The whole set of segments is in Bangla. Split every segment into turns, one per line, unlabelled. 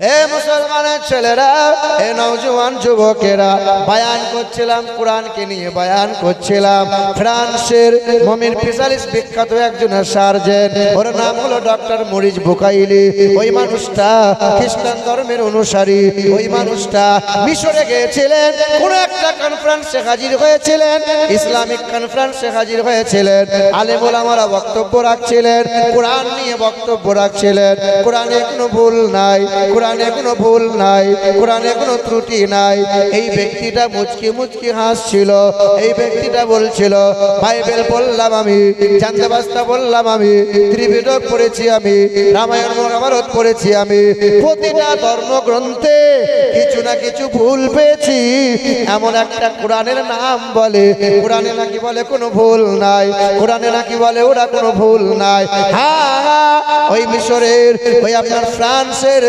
এ মুসলমানের ছেলেরা, এ নওজোয়ান যুবকেরা, বায়ান করছিলাম, কোরআনকে নিয়ে বায়ান করছিলাম। ফ্রান্সের মমির পিসালিস বিখ্যাত একজন সার্জেন ওর নাম হলো ডক্টর মরিজ বুকাইলি। ওই মানুষটা খ্রিস্টান ধর্মের অনুসারী, ওই মানুষটা মিশরে গিয়েছিলেন, কোন একটা কনফারেন্সে হাজির হয়েছিলেন, ইসলামিক কনফারেন্সে হাজির হয়েছিলেন, আলেমুল আমারা বক্তব্য রাখছিলেন, কোরআন নিয়ে বক্তব্য রাখছিলেন, কোরআনে কোনো ভুল নাই, কোরআনে কোনো ভুল নাই, কোরআনে কোনো ত্রুটি নাই। এই ব্যক্তিটা মুচকি মুচকি হাসছিল, এই ব্যক্তিটা বলছিল, বাইবেল বললাম আমি চান্দাবাস্তা বললাম আমি ত্রিপিটক পড়েছি আমি, রামায়ণ মহাভারত পড়েছি আমি, প্রতিটা ধর্মগ্রন্থে কিছু না কিছু ভুল পেয়েছি। এমন একটা কোরআনের নাম বলে, কোরআনে নাকি বলে কোনো ভুল নাই, কোরআনে নাকি বলে ওরা কোনো ভুল নাই। হ্যাঁ ওই মিশরের, ওই আপনার ফ্রান্সের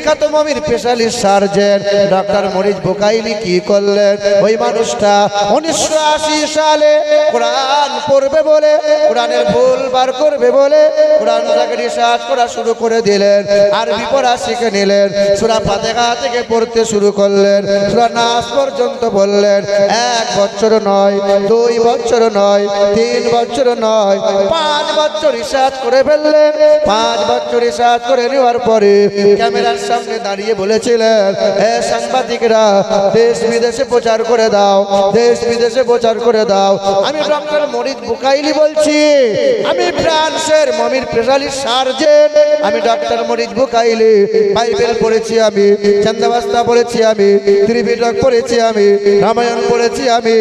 বিখ্যাত মমির specialist surgeon doctor Maurice Bucaille কি করলেন? ওই মানুষটা উনিশশো আশি সালে কোরআন পড়বে বলে, কোরআনের ভুল বার করবে বলে কোরআনটাকে রিসার্চ করা শুরু করে দিলেন আর পড়া শিখে নিলেন, সুরা ফাতেহা থেকে পড়তে শুরু করলেন, সুরা নাস পর্যন্ত বললেন এক বছর নয়, দুই বছর নয়, তিন বছর নয়, পাঁচ বছর রিসার্চ করে ফেললেন। পাঁচ বছর রিসার্চ করে নেওয়ার পরে ক্যামেরার সামনে দাঁড়িয়ে বলেছিলেন, এ সাংবাদিকরা, দেশ বিদেশে প্রচার করে দাও, দেশ বিদেশে প্রচার করে দাও। আমি ডক্টর মরিদ বুকাইলি বলছি, আমি ফ্রান্সের মমির স্পেশালিস্ট সার্জেন আমি ডক্টর মরিদ বুকাইলি, বাইবেল পড়েছি আমি চন্দাবাস্তা পড়েছি আমি ত্রিপিটক পড়েছি আমি, রামায়ণ পড়েছি আমি।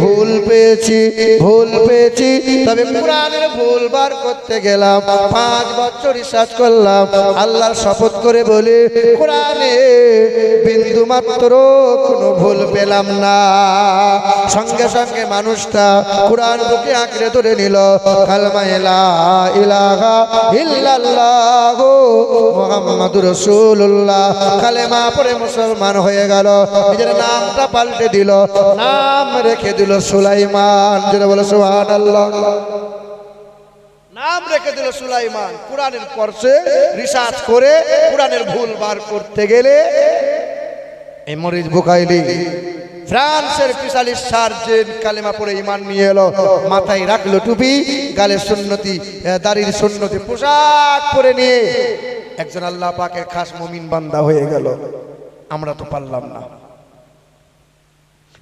ভুল পেয়েছি ভুল পেয়েছি, তবে কোরআনের ভুল বার করতে গেলাম, পাঁচ বছর রিসার্চ করলাম, আল্লাহর শপথ করে বলি কোরআনে বিন্দু মাত্র, কোনো ভুল পেলাম না। সঙ্গে সঙ্গে মানুষটা কোরআন বুকে আঁকড়ে ধরে নিল, কালমা ইলা ইলাহা ইল্লাল্লাহ মুহাম্মাদুর রাসূলুল্লাহ। কালেমা পড়ে মুসলমান হয়ে গেল, নিজের নামটা পাল্টে দিল, নাম রেখে দিল সুলাইমান। যেটা বলে, সুবহানাল্লাহ। নাম রেখে দিল সুলাইমান। কোরআনের পর্ষে রিসার্চ করে কোরআনের ভুল বার করতে গেলে এই মরিজ বুকাইলি ফ্রান্সের পিসালি সার্জেন কালেমা পড়ে ইমান নিয়ে এলো, মাথায় রাখল টুপি, গালে সুন্নতি দাড়ির সুন্নতি পোশাক পরে নিয়ে একজন আল্লাহ পাকের খাস মমিন বান্দা হয়ে গেল। আমরা তো পারলাম না।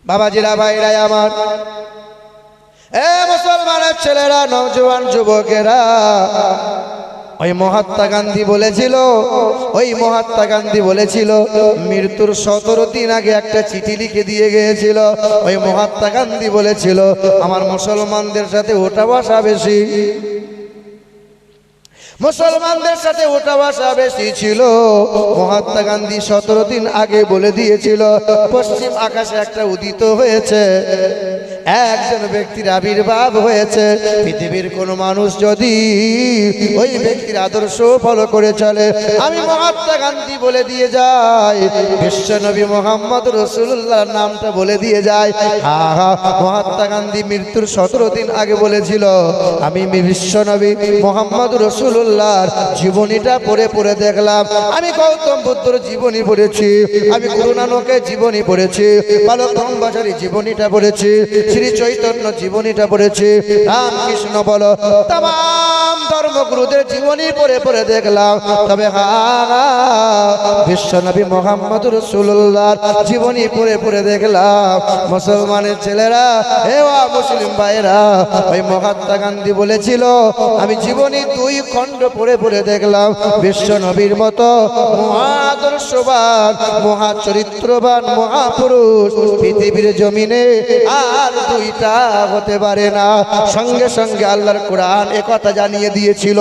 বাবাজিরা ভাইরাই আমার এ মুসলমানের ছেলেরা, নওজোয়ান যুবকেরা, ওই মহাত্মা গান্ধী বলেছিল, ওই মহাত্মা গান্ধী বলেছিল, মৃত্যুর সতেরো দিন আগে একটা চিঠি লিখে দিয়ে গিয়েছিল। ওই মহাত্মা গান্ধী বলেছিল, আমার মুসলমানদের সাথে ওটা বসা বেশি। মুসলমানদের সাথে ওটা বসা বেশি ছিল। মহাত্মা গান্ধী সতেরো দিন আগে বলে দিয়েছিল, পশ্চিম আকাশে একটা উদিত হয়েছে। একজন ব্যক্তির আবির্ভাব হয়েছে। পৃথিবীর কোন মানুষ যদি ওই ব্যক্তির আদর্শ ফলো করে চলে, আমি মহাত্মা গান্ধী বলে দিয়ে যাই বিশ্বনবী মোহাম্মদ রসুল্লাহ নামটা বলে দিয়ে যায় হা হা, মহাত্মা গান্ধী মৃত্যুর সতেরো দিন আগে বলেছিল, আমি বিশ্বনবী মোহাম্মদ রসুল্লাহর জীবনীটা পড়ে পড়ে দেখলাম। আমি গৌতম বুদ্ধর জীবনী পড়েছি, আমি গুরু নানকের জীবনী পড়েছি, বালক ব্রহ্মচারী জীবনীটা পড়েছি। শ্রী চৈতন্য জীবনীটা পড়েছি। রামকৃষ্ণ বলো তাম ধর্মগুরুদের জীবনী পড়ে পড়ে দেখলাম। তবে হা বিশ্বনবী মোহাম্মদ রসুল্লাহর জীবনী পড়ে পড়ে দেখলাম। মুসলমানের ছেলেরা এওয়া মুসলিম ভাইরা ওই মহাত্মা গান্ধী বলেছিল, আমি জীবনী দুই খণ্ড পড়ে পড়ে দেখলাম। বিশ্বনবীর মতো মহাদর্শবান, মহাচরিত্রবান মহাপুরুষ পৃথিবীর জমিনে আর দুইটা হতে পারে না। সঙ্গে সঙ্গে আল্লাহর কোরআন একথা জানিয়ে দিয়েছিল।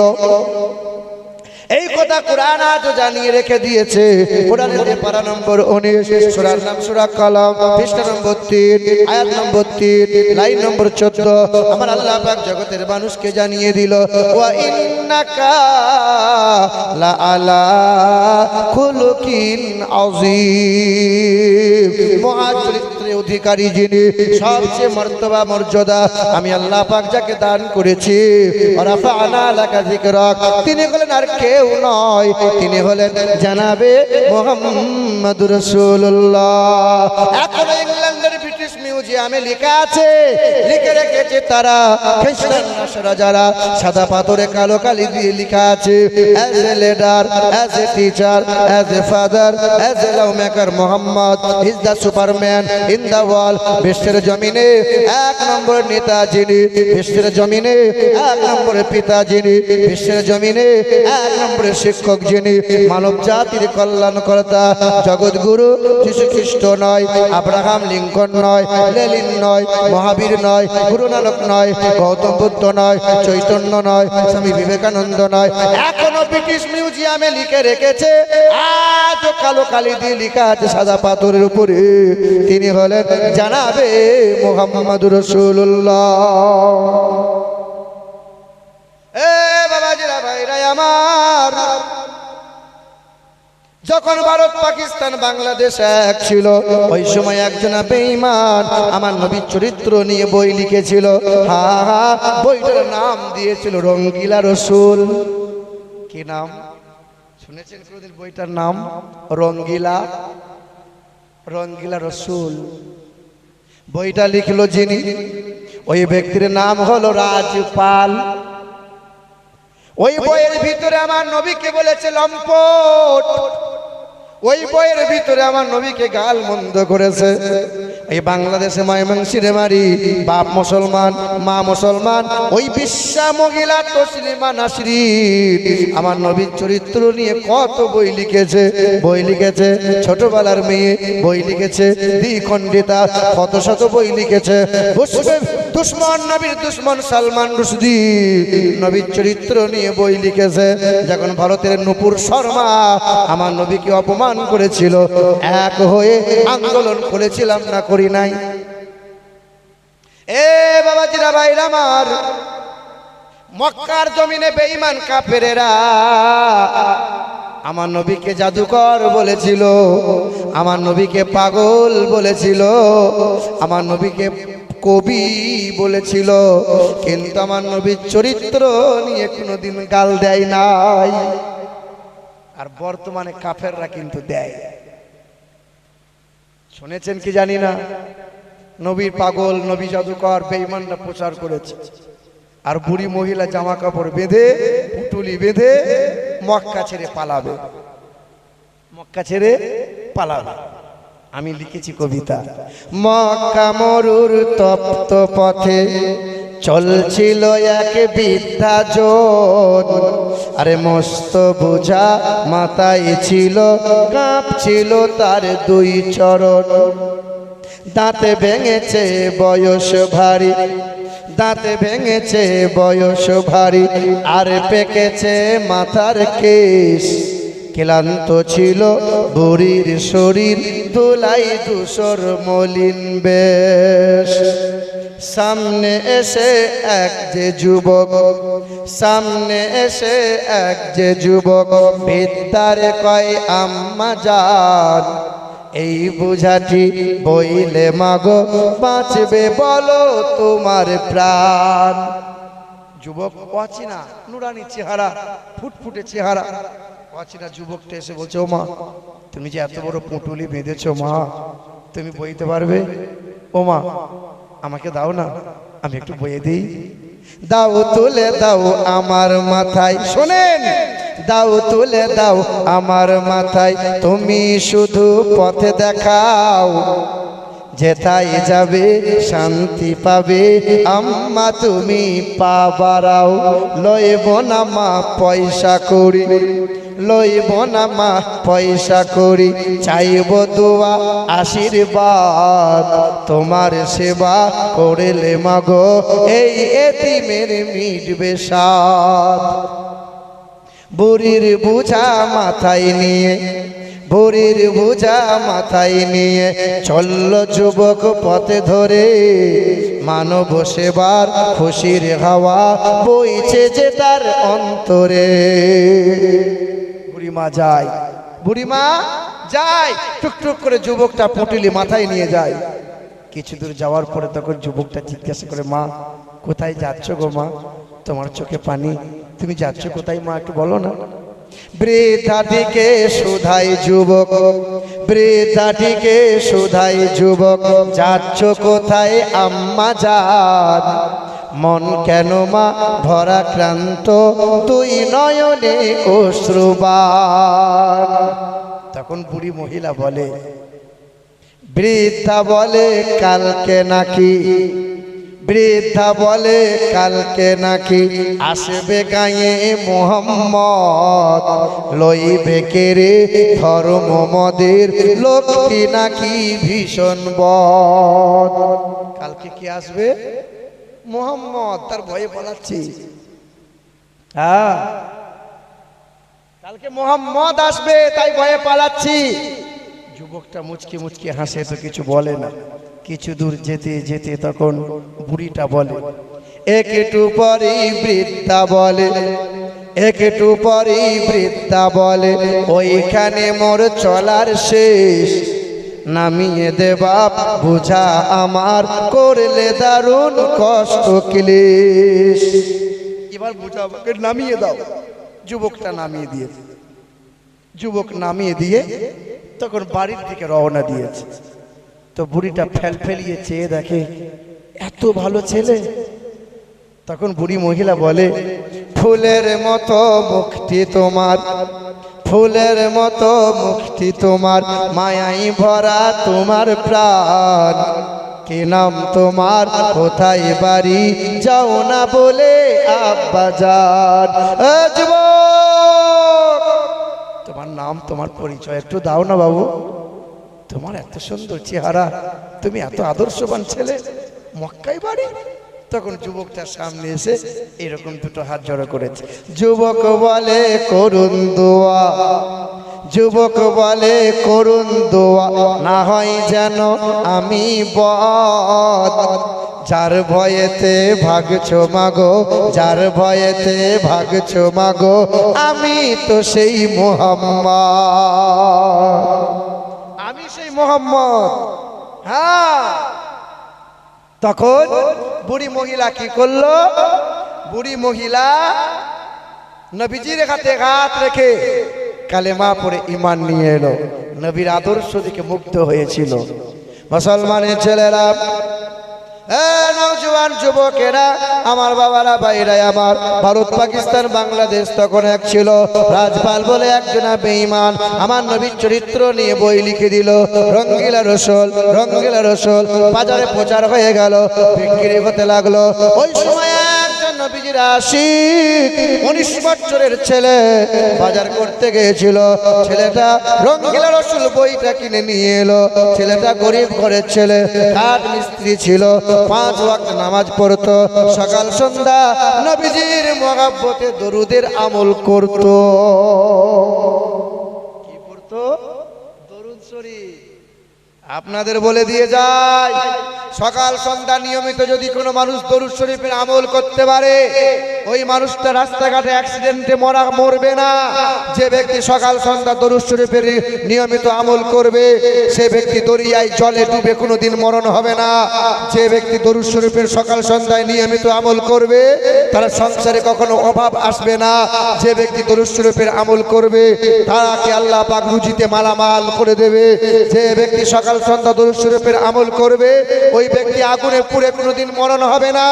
এই কথা কোরআন আজ জানিয়ে রেখে দিয়েছে। কোরআনের পারা নম্বর উনিশ, সুরার নাম সুরা কালাম নম্বর তিন, আয়াত নম্বর তিন, লাইন নম্বর চোদ্দ। আমার আল্লাহ পাক জগতের মানুষকে জানিয়ে দিল, ওয়া আলা অধিকারী যিনি সবচেয়ে মর্তবা মর্যাদা আমি আল্লাহ পাক যাকে দান করেছি। তিনি হলেন আর কেউ নয় তিনি হলেন জানাবে মোহাম্মদ রসুল্লাহ এখনও মিউজিয়ামে লেখা আছে, লিখে রেখেছে তারা। খ্রিস্টান, নাসরা যারা সাদা পাথরে কালো কালি দিয়ে লেখা আছে as a leader as a teacher as a father as a love maker Muhammad is the superman in the world বিশ্বের জমিনে এক নম্বর নেতা যিনি, বিশ্বের জমিনে এক নম্বরের পিতা যিনি, বিশ্বের জমিনে এক নম্বরের শিক্ষক যিনি, মানব জাতির কল্যাণকর্তা, জগৎগুরু যীশু খ্রিস্ট নয়, আব্রাহাম লিঙ্কন নয় লেলিন নয়, মহাবীর নয় গুরু নানক নয়, গৌতম বুদ্ধ নয়, চৈতন্য নয়, স্বামী বিবেকানন্দ নয়। এখনও ব্রিটিশ মিউজিয়ামে লিখে রেখেছে, আজ কালো কালি দিয়ে লিখা আছে সাদা পাথরের উপরে। তিনি হলেন জানাবে মোহাম্মদ রসুল্লাহ এ বাবাজিরা ভাইরাই আমার যখন ভারত, পাকিস্তান, বাংলাদেশ এক ছিল, ওই সময় একজন বেঈমান আমার নবীর চরিত্র নিয়ে বই লিখেছিল। হা হা, বইটার নাম দিয়েছিল রঙ্গিলা রসুল। কি নাম? শুনেছেন কোনদিন বইটার নাম? রঙ্গিলা? রঙ্গিলা রসুল। বইটা লিখলো যিনি, ওই ব্যক্তির নাম হলো রাজপাল। ওই বইয়ের ভিতরে আমার নবীকে বলেছে লম্পট। ওই বইয়ের ভিতরে আমার নবীকে গাল মন্দ করেছে। এই বাংলাদেশে ময়মনসিরে মারি বাপ মুসলমান, মা মুসলমান, ওই বিশ্বা মহিলা তো তসলিমা নাসরিন আমার নবীর চরিত্র নিয়ে কত বই লিখেছে বই লিখেছে ছোটবেলার মেয়ে, বই লিখেছে দ্বিখণ্ডিতা, কত শত বই লিখেছে। দুশ্মন নবীর দুশ্মন সালমান রুশদি। নবীর চরিত্র নিয়ে বই লিখেছে, যখন ভারতের নুপুর শর্মা আমার নবীকে অপমান করেছিল, এক হয়ে আন্দোলন করেছিলাম না করি। নাই। এ বাবাজিরা ভাইরা আমার, মক্কার জমিনে বেঈমান কাফেরেরা আমার নবীকে জাদুকর বলেছিল, আমার নবীকে পাগল বলেছিল, আমার নবীকে কবি বলেছিল, কিন্তু আমার নবীর চরিত্র নিয়ে কোনোদিন গাল দেয় নাই। আর বর্তমানে কাফেররা কিন্তু দেয়। শুনেছেন কি জানি না? নবীর পাগল, নবী জাদুকর, বেঈমানরা প্রচার করেছে। আর বুড়ি মহিলা জামা কাপড় বেঁধে, পুটুলি বেঁধে মক্কা ছেড়ে পালাবে। মক্কা ছেড়ে পালাবে। আমি লিখেছি কবিতা। মক্কা মরুর তপ্ত পথে চলছিল এক বৃদ্ধা জন আরে মস্ত বোঝা মাথায় ছিল কাঁপছিল তার দুই চরণ। দাঁতে ভেঙেছে বয়স ভারী, দাঁতে ভেঙেছে বয়স ভারী, আর পেকেছে মাথার কেশ। ক্লান্ত ছিল বুড়ির শরীর, দোলাই ধূসর মলিন বেশ। সামনে এসে এক যে যুবক, সামনে এসে এক যে যুবক বিদ্যারে কয়, আম্মা যান। এই বুঝাটি বইলে মাগো, বাঁচবে বলো তোমার প্রাণ। যুবক অচিনা, নুরানি চেহারা, ফুটফুটে চেহারা। অচিনা যুবকটা এসে বলছে ও মা তুমি যে এত বড় পুটুলি বেঁধেছো মা, তুমি বইতে পারবে? ও মা আমাকে দাও না, আমি একটু বইয়ে দিই। দাও তুলে দাও আমার মাথায়, শোনেন। দাও তুলে দাও আমার মাথায়, তুমি শুধু পথে দেখাও। যেথায় যাবে শান্তি পাবে, আম্মা তুমি পাবারাও লইব না মা পয়সা করি লইব না মা, পয়সা করি, চাইব দোয়া, আশীর্বাদ। তোমার সেবা করেলে মাগো, এই এতিমের মিটবে সাদ বুড়ির বুঝা মাথায় নিয়ে, বুড়ির বুঝা মাথায় নিয়ে চলল যুবক পথে ধরে। মানব সেবার খুশির হাওয়া বইছে যে তার অন্তরে। বুড়িমা যায়। বুড়িমা যায় টুকটুক করে যুবকটা পুটুলি মাথায় নিয়ে যায়। কিছু দূর যাওয়ার পরে তখন যুবকটা জিজ্ঞাসা করে, মা, কোথায় যাচ্ছ গো মা? তোমার চোখে পানি। তুমি যাচ্ছ কোথায় মা, একটু বলো না? বৃদ্ধাটিকে সুধাই যুবক বৃদ্ধাটিকে সুধাই যুবক, যাচ্ছ কোথায় আম্মা যান মন কেন মা ভরা ক্রান্ত তুই নয়নে অশ্রুবান। তখন বুড়ি মহিলা বলে, বৃদ্ধা বলে, কালকে নাকি? বৃদ্ধা বলে, কালকে নাকি? আসবে গায়ে মোহাম্মদ। লইবে কেরে ধর্ম মদের লক্ষ্মী নাকি ভীষণ বদ? কালকে কি আসবে? মোহাম্মদ তার ভয়ে পালাচ্ছি। হ্যাঁ। কালকে মোহাম্মদ আসবে তাই ভয়ে পালাচ্ছি। যুবকটা মুচকি মুচকি হাসে তো কিছু বলে না। কিছু দূর যেতে যেতে তখন বুড়িটা বলে একটু পরেই বৃদ্ধা বলে একটু পরেই বৃদ্ধা বলে ওইখানে মোর চলার শেষ নামিয়ে দে বাপ, বুঝা আমার করলে দারুণ কষ্ট ক্লেশ। এবার বুঝা আমাকে নামিয়ে দাও। যুবকটা নামিয়ে দিয়েছে। যুবক নামিয়ে দিয়ে তখন বাড়ির দিকে রওনা দিয়েছে। তো বুড়িটা ফেল ফেলিয়ে চেয়ে দেখে, এত ভালো ছেলে? তখন বুড়ি মহিলা বলে, ফুলের মতো মুক্তি তোমার। ফুলের মতো মুক্তি তোমার, মায়াই ভরা তোমার প্রাণ। কি নাম তোমার? কোথায় বাড়ি? যাও না বলে আব্বা যান। তোমার নাম, তোমার পরিচয় একটু দাও না বাবু। তোমার এত সুন্দর চেহারা, তুমি এত আদর্শবান ছেলে মক্কাই বাড়ি? তখন যুবকটার সামনে এসে এরকম দুটো হাত জড়ো করেছে। যুবক বলে করুন দোয়া। যুবক বলে করুন দোয়া। না হয় যেন আমি বদ। যার ভয়েতে ভাগছো মাগো যার ভয়েতে ভাগছো মাগো আমি তো সেই মোহাম্মদ। আমি সেই মোহাম্মদ। হ্যাঁ। তখন বুড়ি মহিলা কি করল? বুড়ি মহিলা নবীজির হাতে হাত রেখে কালেমা পরে ইমান নিয়ে এলো। নবীর আদর্শ দিকে মুক্ত হয়েছিল। মুসলমানের ছেলেরা এ নওজোয়ান যুবকেরা, আমার বাবারা ভাইরাই আমার, ভারত, পাকিস্তান, বাংলাদেশ তখন এক ছিল। রাজপাল বলে একজনা বেঈমান। আমার নবীর চরিত্র নিয়ে বই লিখে দিল। রঙ্গিলা রসল রঙ্গিলা রসল, বাজারে প্রচার হয়ে গেল। বিক্রি হতে লাগল। ওই সময় নবীজির আশিক উনিশ বছরের ছেলে বাজার করতে গিয়েছিল। ছেলেটা রঙ্গিলা রসুল বইটা কিনে নিয়ে এলো। ছেলেটা গরিব ঘরের ছেলে কাঠ মিস্ত্রি ছিল। পাঁচ ওয়াক্ত নামাজ পড়তো। সকাল সন্ধ্যা নবীজির মহাব্বতে দরুদের আমল করত। কি পড়তো? দরুদ শরীফ। আপনাদের বলে দিয়ে যায়, সকাল সন্ধ্যা নিয়মিত যদি কোনো মানুষ দরুদ শরীফের আমল করতে পারে, ওই মানুষটা রাস্তাঘাটে অ্যাক্সিডেন্টে মরা, মরবে না। যে ব্যক্তি সকাল সন্ধ্যা দরুদ শরীফের নিয়মিত আমল করবে, সে ব্যক্তি দরিয়ায় জলে ডুবে কোনো দিন মরণ হবে না। যে ব্যক্তি দরুদ শরীফের সকাল সন্ধ্যায় নিয়মিত আমল করবে, তার সংসারে কখনো অভাব আসবে না। যে ব্যক্তি দরুদ শরীফের আমল করবে, তাকে আল্লাহ পাক রুজিতে মালামাল করে দেবে। যে ব্যক্তি সকাল সন্ধ্যা দরুদ শরীফের আমল করবে, ওই ব্যক্তি আগুনে পুড়ে কোনোদিন মরণ হবে না।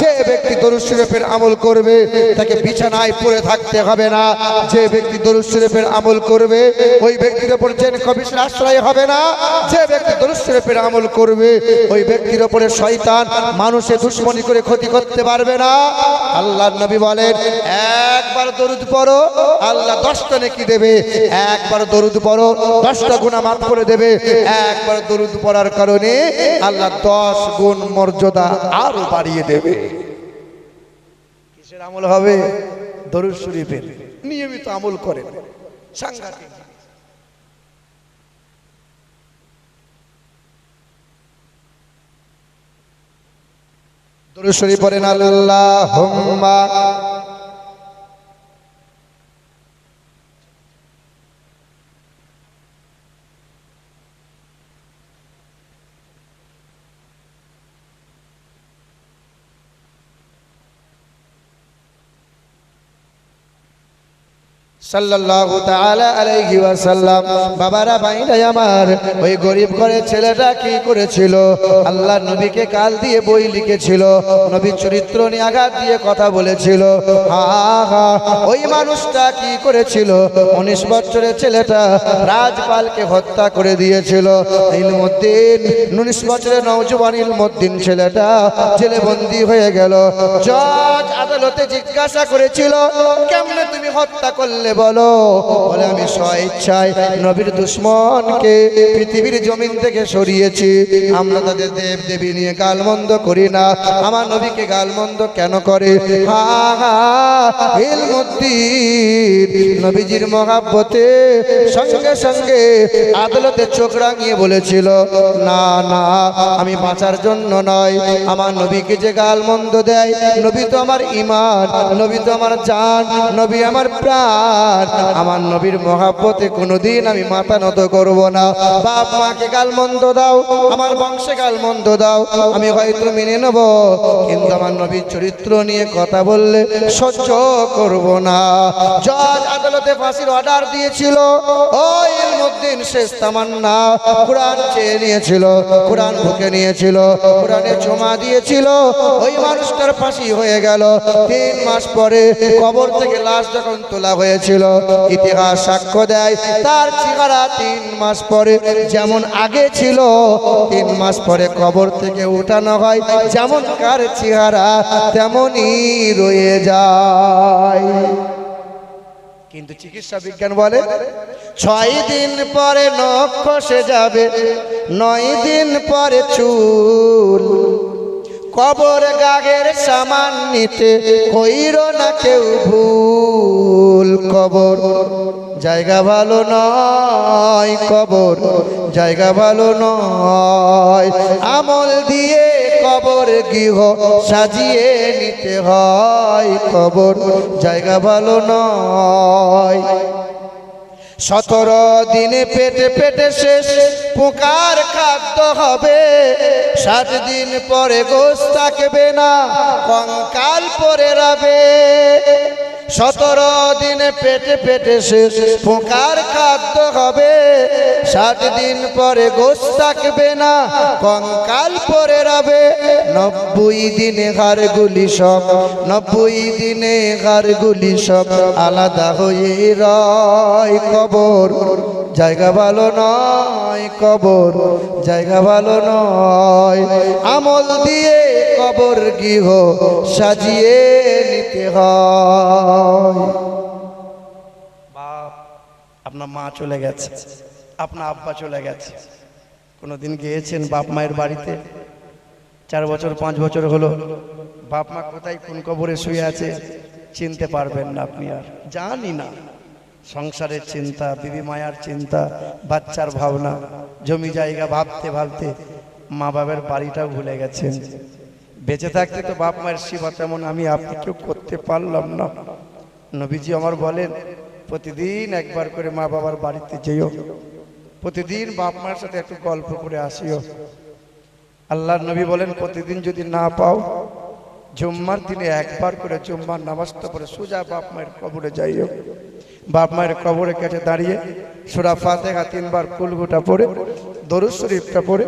যে ব্যক্তি দরুদ শরীফের আমল করবে, তাকে বিছানায় পড়ে থাকতে হবে না। যে ব্যক্তি দরুদ শরীফের আমল করবে, ওই ব্যক্তির উপর জেন কবিসের আশ্রয় হবে না। যে ব্যক্তি দরুদ শরীফের আমল করবে, ওই ব্যক্তির উপরে শয়তান মানুষে দুশ্মনী করে ক্ষতি করতে পারবে না। আল্লাহ নবী বলেন, একবার দরুদ পড়ো, আল্লাহ দশটা নেকি দেবে। একবার দরুদ পড়ো, দশটা গুণা মাফ করে দেবে। একবার দরুদ পড়ার কারণে আল্লাহ দশ গুণ মর্যাদা আরও বাড়িয়ে দেবে। কিসের আমল হবে? দরুদ শরীফের। নিয়মিত আমল সাংঘাতিক দরুদ শরীফ পড়েন আল্লাহ সাল্লাল্লাহু তাআলা আলাইহি ওয়াসাল্লাম, বাবারা আমার, ওই ছেলেটা কি করেছিল? নবীকে কাল দিয়ে বই লিখেছিল চরিত্র নিয়ে আঘাত দিয়ে কথা বলেছিল। হা হা, ওই মানুষটা কি করেছিল? উনিশ বছরের ছেলেটা রাজপালকে হত্যা করে দিয়েছিল। ইলমুদ্দিন, উনিশ বছরের নওজোয়ান ইলমুদ্দিন ছেলেটা জেলে বন্দী হয়ে গেল। জজ আদালতে জিজ্ঞাসা করেছিল, কেমনে তুমি হত্যা করলে বলো, বলে আমি স্বেচ্ছায় নবীর দুশ্মনকে পৃথিবীর জমিন থেকে সরিয়েছি। আমরা তাদের দেব দেবী নিয়ে গালমন্দ করি না। আমার নবীকে গালমন্দ কেন করে? নবীজির মহাব্বতে সঙ্গে সঙ্গে আদালতে চোখ রাঙিয়ে বলেছিল, না না, আমি বাঁচার জন্য নয়। আমার নবীকে যে গালমন্দ দেয়, নবী তো আমার ইমান, নবী তো আমার জান, নবী আমার প্রাণ। আমার নবীর মহাব্বতে কোনোদিন আমি মাথা নত করব না। বাপ মাকে গালমন্দ দাও, আমার বংশে গালমন্দ দাও, আমি হয়তো মেনে নেব, কিন্তু আমার নবীর চরিত্র নিয়ে কথা বললে সহ্য করব না। জজ আদালতে ফাঁসির অর্ডার দিয়েছিল ওই ইলমুদ্দিন শেষ তামান্না। কোরআন চেয়ে নিয়েছিল, কোরআন বুকে নিয়েছিল, কোরআনে জমা দিয়েছিল, ওই মানুষটার ফাঁসি হয়ে গেল। তিন মাস পরে কবর থেকে লাশ যখন তোলা হয়েছিল ইতিহাস সাক্ষ্য দেয়, তার চেহারা তিন মাস পরে যেমন আগে ছিল, তিন মাস পরে কবর থেকে উঠানো হয়, যেমন কার চেহারা তেমনই রয়ে যায়। কিন্তু চিকিৎসা বিজ্ঞান বলে, ছয় দিন পরে নখ খসে যাবে, নয় দিন পরে চুল। কবর গাগের সামান নিতে কইর না কেউ ভুল। কবর। জায়গা ভালো নয় কবর, জায়গা ভালো নয়। আমল দিয়ে কবর গৃহ সাজিয়ে নিতে হয় কবর, জায়গা ভালো নয়। সতেরো দিনে পেটে পেটে শেষ, পোকার খাদ্য হবে। সাত দিন পরে গোস থাকবে না, কঙ্কাল পরে রাবে। সতেরো দিনে পেটে পেটে শেষ পোকার খাদ্য হবে ষাট দিন পরে গোস থাকবে না, কঙ্কাল পরে রাবে। নব্বই দিনে হাড়গুলি সব, নব্বই দিনে হাড়গুলি সব আলাদা হয়ে রয় কবর। জায়গা ভালো নয় কবর, জায়গা ভালো নয়। আমল দিয়ে কবর গৃহ সাজিয়ে হয়। বাপ, আপনার মা চলে গেছে, আপনার আব্বা চলে গেছে। কোনোদিন গিয়েছেন বাপ মায়ের বাড়িতে? চার বছর, পাঁচ বছর হলো, বাপ মা কোথায়, কোন কবরে শুয়ে আছে, চিনতে পারবেন না আপনি আর। জানি না, সংসারের চিন্তা, বিবি মায়ার চিন্তা, বাচ্চার ভাবনা, জমি জায়গা ভাবতে ভাবতে মা বাবার বাড়িটাও ভুলে গেছেন। বেঁচে থাকতে তো বাপ মায়ের সেবা তেমন আমি আপনি কেউ করতে পারলাম না। নবীজি আমার বলেন, প্রতিদিন একবার করে মা বাবার বাড়িতে যেও। প্রতিদিন বাপ মায়ের সাথে একটু গল্প করে আসিও। আল্লাহর নবী বলেন, প্রতিদিন যদি না পাও, জুম্মার দিনে একবার করে জুম্মার নামাজটা পরে সোজা বাপ মায়ের কবরে যাইও। বাপ মায়ের কবরের কাছে দাঁড়িয়ে সুরা ফাতেহা তিনবার কুলগুটা পরে দরুদ শরীফটা পড়ে,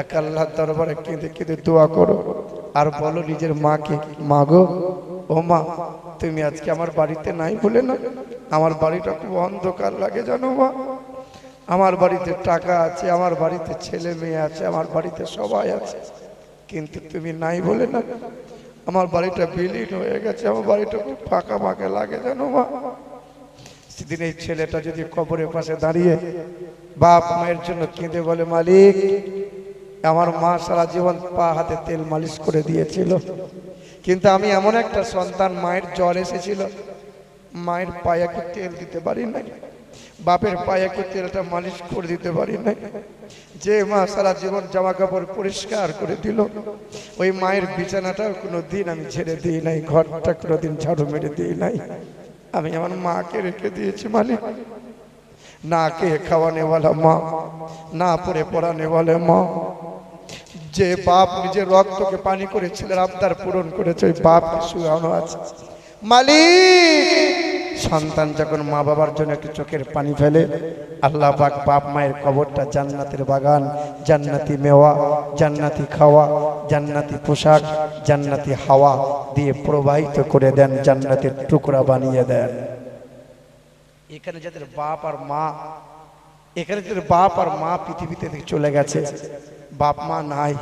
এক আল্লাহর দরবারে কেঁদে কেঁদে দোয়া করো। আর বলো নিজের মাকে মা গো ও মা, তুমি আজকে আমার বাড়িতে নাই বলে না? আমার বাড়িটা খুব অন্ধকার লাগে, জানো মা? আমার বাড়িতে টাকা আছে, আমার বাড়িতে ছেলে মেয়ে আছে, আমার বাড়িতে সবাই আছে। কিন্তু তুমি নাই বলে না? আমার বাড়িটা বিলীন হয়ে গেছে, আমার বাড়িটা খুব ফাঁকা ফাঁকা লাগে, জানো মা? সেদিন এই ছেলেটা যদি কবরের পাশে দাঁড়িয়ে বাপ মায়ের জন্য কেঁদে বলে, মালিক আমার মা সারা জীবন পা হাতে তেল মালিশ করে দিয়েছিল। কিন্তু আমি এমন একটা সন্তান, মায়ের জ্বর এসেছিল। মায়ের পায়ে একটু তেল দিতে পারি নাই। বাপের পায়ে একটু তেলটা মালিশ করে দিতে পারি নাই। যে মা সারা জীবন জামা কাপড় পরিষ্কার করে দিল। ওই মায়ের বিছানাটাও কোনো দিন আমি ছেড়ে দিই নাই, ঘরটা কোনো দিন ঝাড়ু মেরে দিই নাই। আমি আমার মাকে রেখে দিয়েছি মালিক। না কে খাওয়ানেওয়ালা মা, না পরে পড়ানেওয়ালা মা। যে বাপ নিজের রক্তকে পানি করে ছেলের আবদার পূরণ করেছে, ওই বাপ শুয়ানো আছে। মালিক, সন্তান যখন মা বাবার জন্য একটু চোখের পানি ফেলে, আল্লাহ পাক বাপ মায়ের কবরটা জান্নাতের বাগান, জান্নাতি মেওয়া, জান্নাতি খাওয়া, জান্নাতি পোশাক, জান্নাতি হাওয়া দিয়ে প্রবাহিত করে দেন, জান্নাতের টুকরা বানিয়ে দেন। এখানে যাদের বাপ আর মা, এখানে যাদের বাপ আর মা পৃথিবীতে চলে গেছে বাপ মা নাই।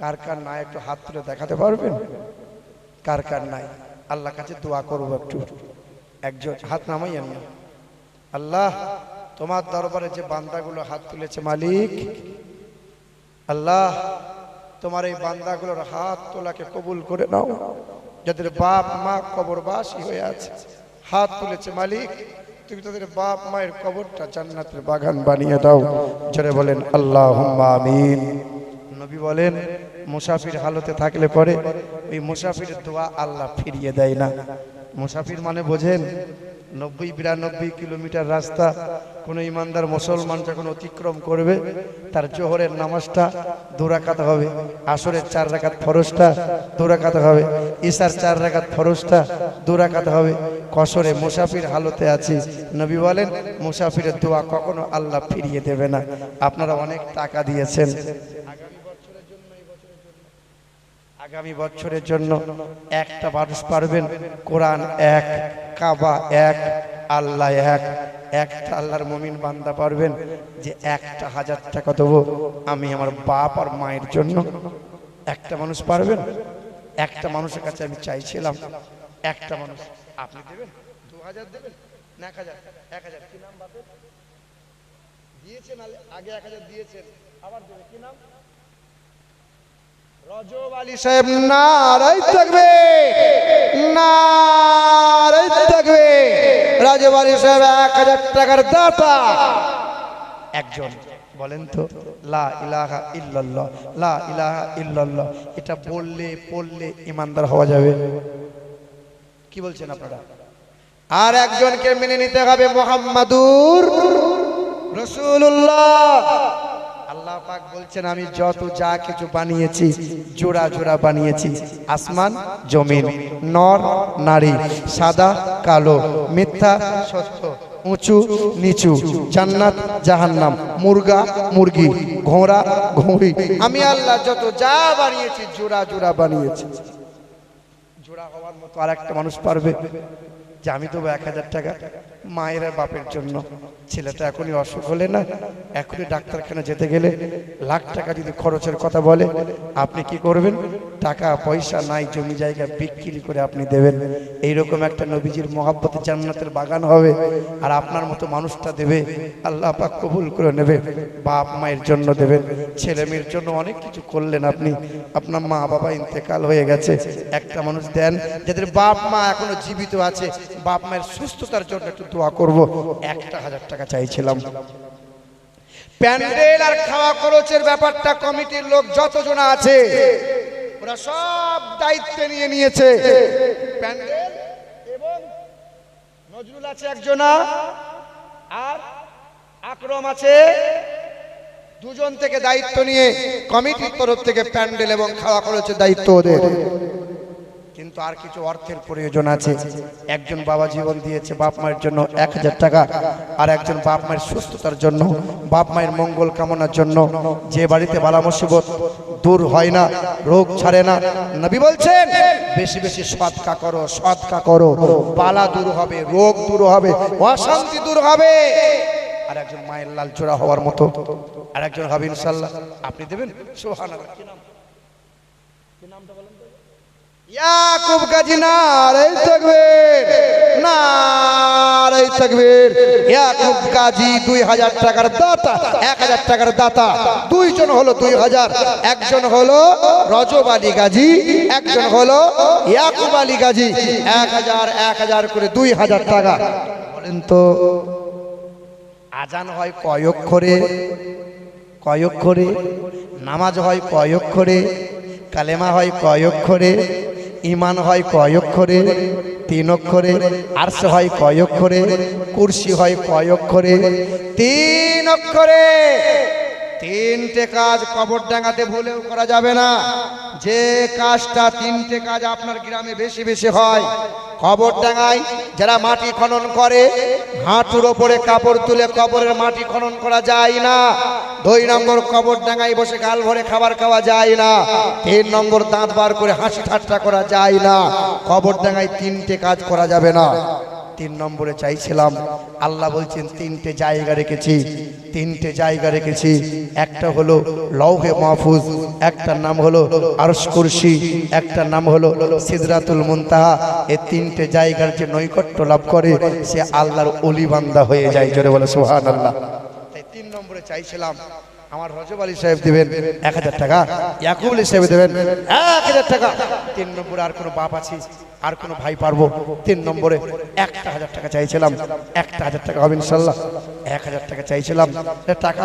কার কার নাই একটু হাত তুলে দেখাতে পারবেন? কার কার নাই? আল্লাহ কাছে দোয়া করব একটু। একজন হাত নামাই আমি আল্লাহ, তোমার দরবারে যে বান্দাগুলো হাত তুলেছে মালিক, আল্লাহ, তোমার এই বান্দাগুলোর হাত তোলাকে কবুল করে নাও। যাদের বাপ মা কবরবাসী হয়ে আছে, হাত তুলেছে মালিক তুমি তাদের বাপ মায়ের কবরটা জান্নাতের বাগান বানিয়ে দাও। জোরে বলেন আল্লাহ আমিন। নবী বলেন, মুসাফির হালতে থাকলে পরে ওই মুসাফিরের দোয়া আল্লাহ ফিরিয়ে দেয় না। মুসাফির মানে বোঝেন, নব্বই বিরানব্বই কিলোমিটার রাস্তা, কোনো ইমানদার মুসলমান যখন অতিক্রম করবে, তার জোহরের নামাজটা দুরাকাত হবে, আসরের চার রাকাত ফরজটা দুরাকাত হবে, ঈশার চার রাকাত ফরজটা দুরাকাত হবে কসরে মুসাফির হালতে আছি। নবী বলেন, মুসাফিরের দোয়া কখনো আল্লাহ ফিরিয়ে দেবে না। আপনারা অনেক টাকা দিয়েছেন। আগামী বছরের জন্য একটা মানুষ পারবেন? কোরআন এক, কাবা এক, আল্লাহ এক। একটা আল্লাহর মমিন বান্দা পারবেন যে একটা হাজার টাকা দেবো। আমি আমার বাপ আর মায়ের জন্য একটা মানুষ পারবেন? একটা মানুষের কাছে আমি চাইছিলাম একটা মানুষ। আপনি দেবেন? দু হাজার দেবেন? না, এক হাজার। এক হাজার। কি নাম বাপের? দিয়েছেন আগে এক হাজার দিয়েছেন। আবার দেবে কি নাম? রজব আলী সাহেব থাকবে। থাকবে। সাহেব, এক হাজার টাকার দাতা। একজন। বলেন তো, লা ইলাহা লা ইলাহা এটা বললে, পড়লে ইমানদার হওয়া যাবে। কি বলছেন আপনারা? আর একজনকে মেনে নিতে হবে মোহাম্মদুর রসুল্লাহ আল্লাহ পাক বলছেন, আমি যত যা কিছু বানিয়েছি, জোড়া জোড়া বানিয়েছি। আসমান, জমিন, নর, নারী, সাদা, কালো, মিথ্যা, সত্য, উঁচু, নিচু, জান্নাত, জাহান্নাম, মুরগা, মুরগি, ঘোড়া, ঘুড়ি। আমি আল্লাহ যত যা বানিয়েছি, জোড়া জোড়া বানিয়েছি। জোড়া হওয়ার মতো আর একটা মানুষ পারবে যে আমি দেবো এক হাজার টাকা। মায়ের বাপের জন্য। ছেলেটা এখনই অসুখ হলে না, এখনই ডাক্তারখানা যেতে গেলে লাখ টাকা যদি খরচের কথা বলে, আপনি কি করবেন? টাকা, পয়সা নাই, জমি জায়গা বিক্রি করে আপনি দেবেন। এইরকম একটা নবীজির মহাব্বতে জান্নাতের বাগান হবে আর আপনার মতো মানুষটা দেবে, আল্লাহ পাক কবুল করে নেবে, বাপ মায়ের জন্য দেবেন। ছেলে মেয়ের জন্য অনেক কিছু করলেন আপনি। আপনার মা বাবা ইন্তেকাল হয়ে গেছে। একটা মানুষ দেন, যাদের বাপ মা এখনও জীবিত আছে, বাপ মায়ের সুস্থতার জন্য একটু দোয়া করব, একটা হাজার টাকা চাইছিলাম। প্যান্ডেল আর খাওয়া খরচের ব্যাপারটা কমিটির লোক যতজন আছে, ওরা সব দায়িত্ব নিয়ে নিয়েছে। প্যান্ডেল এবং নজরুল আছে একজনা, আর আকরম আছে। দুজন থেকে দায়িত্ব নিয়ে কমিটির তরফ থেকে প্যান্ডেল এবং খাওয়া খরচের দায়িত্ব ওদের। কিন্তু আর কিছু অর্থের প্রয়োজন আছে। একজন বাবা জীবন দিয়েছে বাপ মায়ের জন্য এক হাজার টাকা, আর একজন বাপ মায়ের সুস্থতার জন্য, বাপ মায়ের মঙ্গল কামনার জন্য যে বাড়িতে বালা মুসিবত দূর হয় না, রোগ ছাড়ে না। নবী বলছেন, বেশি বেশি সৎকা করো সৎকা করো। বালা দূর হবে, রোগ দূর হবে, অশান্তি দূর হবে। আর একজন মায়ের লাল চোরা হওয়ার মতো। আর একজন হবে ইনশাল্লাহ। আপনি দেবেন? সোহানা কি নাম? কি নামটা বলেন? ইয়াকুব গাজী নারাই থাকবেন নারাই থাকবেন ইয়াকুব গাজী দুই হাজার টাকার দাতা, এক হাজার টাকার দাতা। দুইজন হলো দুই হাজার, একজন হলো রজব আলী গাজী, একজন হলো ইয়াকুব আলী গাজী। এক হাজার এক হাজার করে দুই হাজার টাকা। বলেন তো, আজান হয় কয় অক্ষরে? কয় অক্ষরে? নামাজ হয় কয় অক্ষরে? কালেমা হয় কয় অক্ষরে? ইমান হয় কয় অক্ষরে, তিন অক্ষরে আরশ হয় কয় অক্ষরে, কুরসি হয় কয় অক্ষরে, তিন অক্ষরে। তিনটে কাজ কবর ডাঙাতে ভুলেও করা যাবে না। যে কাজটা তিনটে কাজ আপনার গ্রামে বেশি বেশি হয়, কবর ডাঙায় যারা মাটি খনন করে, হাঁটুর ওপরে কাপড় তুলে কবরের মাটি খনন করা যায় না। দুই নম্বর কবর ডাঙায় বসে গাল ভরে খাবার খাওয়া যায় না। তিন নম্বর দাঁত বার করে হাসি ঠাট্টা করা যায় না। কবর ডাঙায় তিনটে কাজ করা যাবে না। তিন নম্বরে চাইছিলাম, আল্লাহ বলছেন তিনটে জায়গা রেখেছি। তিনটে জায়গা রেখেছি। একটা হলো লৌহে মাহফুজ একটার নাম হলো আরশ কুরসি একটার নাম হলো সিদরাতুল মুনতাহা। এই তিনটে জায়গার যে নৈকট্য লাভ করে, সে আল্লাহর অলি বান্দা হয়ে যায়। জোরে বলে সোহান আল্লাহ নম্বরে চাইছিলাম, আমার রজব আলী সাহেব দেবেন এক হাজার টাকা, ইয়াকুব আলী সাহেব দেবেন এক হাজার টাকা। তিন নম্বরে আর কোনো বাপ আছে, আর কোনো ভাই পারব। তিন নম্বরে একটা হাজার টাকা চাইছিলাম, একটা হাজার টাকা হবে ইনশাল্লাহ। এক হাজার টাকা চাইছিলাম। টাকা